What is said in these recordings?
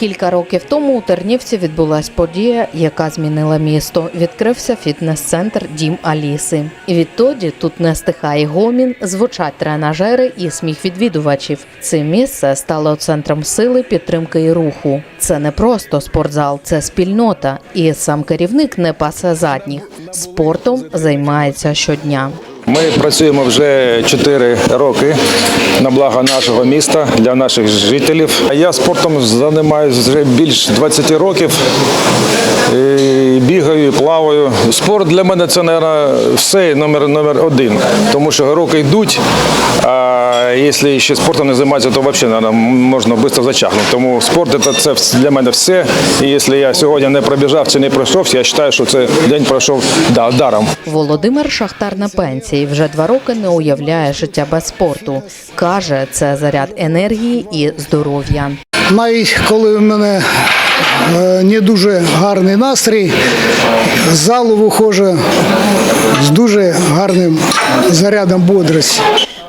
Кілька років тому у Тернівці відбулась подія, яка змінила місто. Відкрився фітнес-центр Дім Аліси. І відтоді тут не стихає гомін, звучать тренажери і сміх відвідувачів. Це місце стало центром сили, підтримки і руху. Це не просто спортзал, це спільнота. І сам керівник не пасе задніх. Спортом займається щодня. Ми працюємо вже 4 роки на благо нашого міста для наших жителів. Я спортом займаюся вже більш 20 років. Бігаю, плаваю. Спорт для мене це, мабуть, все номер, номер один, тому що роки йдуть. А якщо ще спортом не займатися, то взагалі можна швидко зачахнути. Тому спорт це, для мене все. І якщо я сьогодні не пробіжав чи не пройшов, я вважаю, що цей день пройшов да, даром. Володимир Шахтар на пенсії вже два роки не уявляє життя без спорту. каже, це заряд енергії і здоров'я. Навіть коли в мене е, не дуже гарний настрій, з залу виходжу з дуже гарним зарядом бодрості.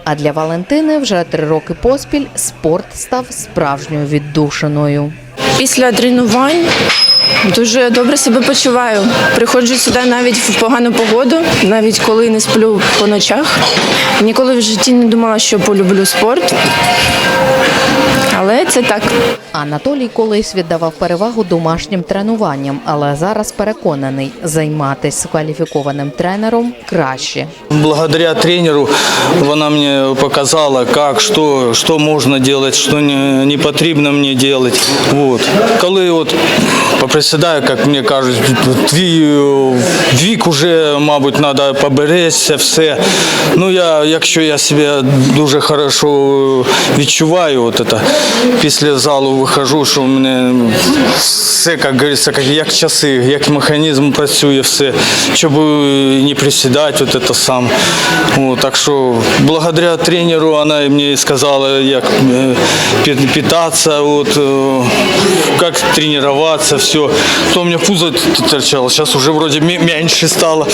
А для Валентини вже три роки поспіль спорт став справжньою віддушиною. Після тренувань дуже добре себе почуваю. Приходжу сюди навіть в погану погоду, навіть коли не сплю по ночах. Ніколи в житті не думала, що полюблю спорт. Це так. Анатолій колись віддавав перевагу домашнім тренуванням, але зараз переконаний, займатися кваліфікованим тренером краще. Благодаря тренеру она мне показала, как, что, что можно делать, что не, не потрібно мне делать. Вот. Коли от поприсідаю, як мені кажуть, твій вік уже, мабуть, треба поберегся, все. Ну, я, якщо я себе дуже хорошо відчуваю, от это, після залу виходжу, що в мене все, як говориться, як, часи, як механізм працює, все, щоб не присідати, от это сам. О, так що благодаря тренеру вона мені сказала, як е, питатися, от, е, як тренуватися, все. То у мене пузо торчало, зараз вже вроде менше стало.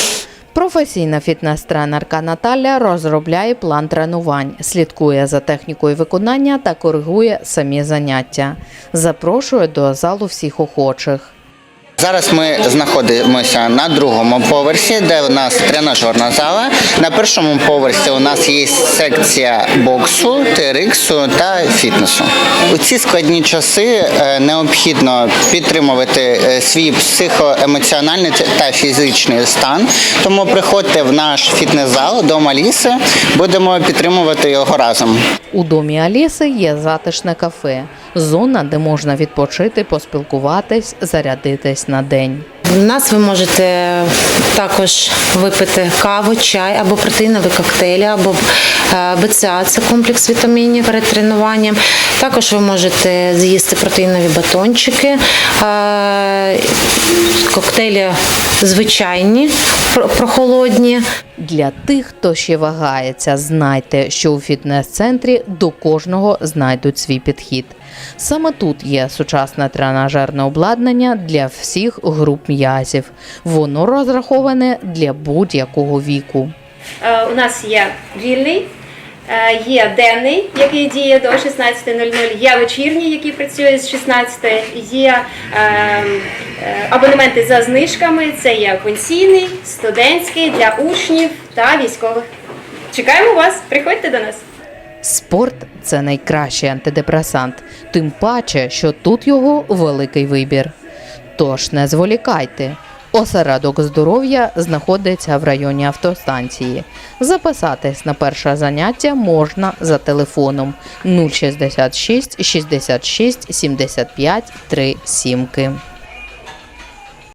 Професійна фітнес-тренерка Наталя розробляє план тренувань, слідкує за технікою виконання та коригує самі заняття. Запрошує до залу всіх охочих. Зараз ми знаходимося на другому поверсі, де у нас тренажерна зала. На першому поверсі у нас є секція боксу, TRX та фітнесу. У ці складні часи е, необхідно підтримувати е, свій психоемоціональний та фізичний стан. Тому приходьте в наш фітнес-зал до Маліси, будемо підтримувати його разом. У домі Аліси є затишне кафе, зона, де можна відпочити, поспілкуватись, зарядитись на день. У нас ви можете також випити каву, чай або протеїнові коктейлі, або е, БЦА це комплекс вітамінів перед тренуванням. Також ви можете з'їсти протеїнові батончики, е, коктейлі звичайні, прохолодні. Для тих, хто ще вагається, знайте, що у фітнес-центрі до кожного знайдуть свій підхід. Саме тут є сучасне тренажерне обладнання для всіх груп м'язів. Воно розраховане для будь-якого віку. Е, У нас є вільний, е, є денний, який діє до 16.00, є вечірній, який працює з 16, є е, е, абонементи за знижками, це є пенсійний, студентський для учнів та військових. Чекаємо вас, приходьте до нас. Спорт це найкращий антидепресант, тим паче, що тут його великий вибір. Тож не зволікайте. Осередок здоров'я знаходиться в районі автостанції. Записатись на перше заняття можна за телефоном 066 66 75 37.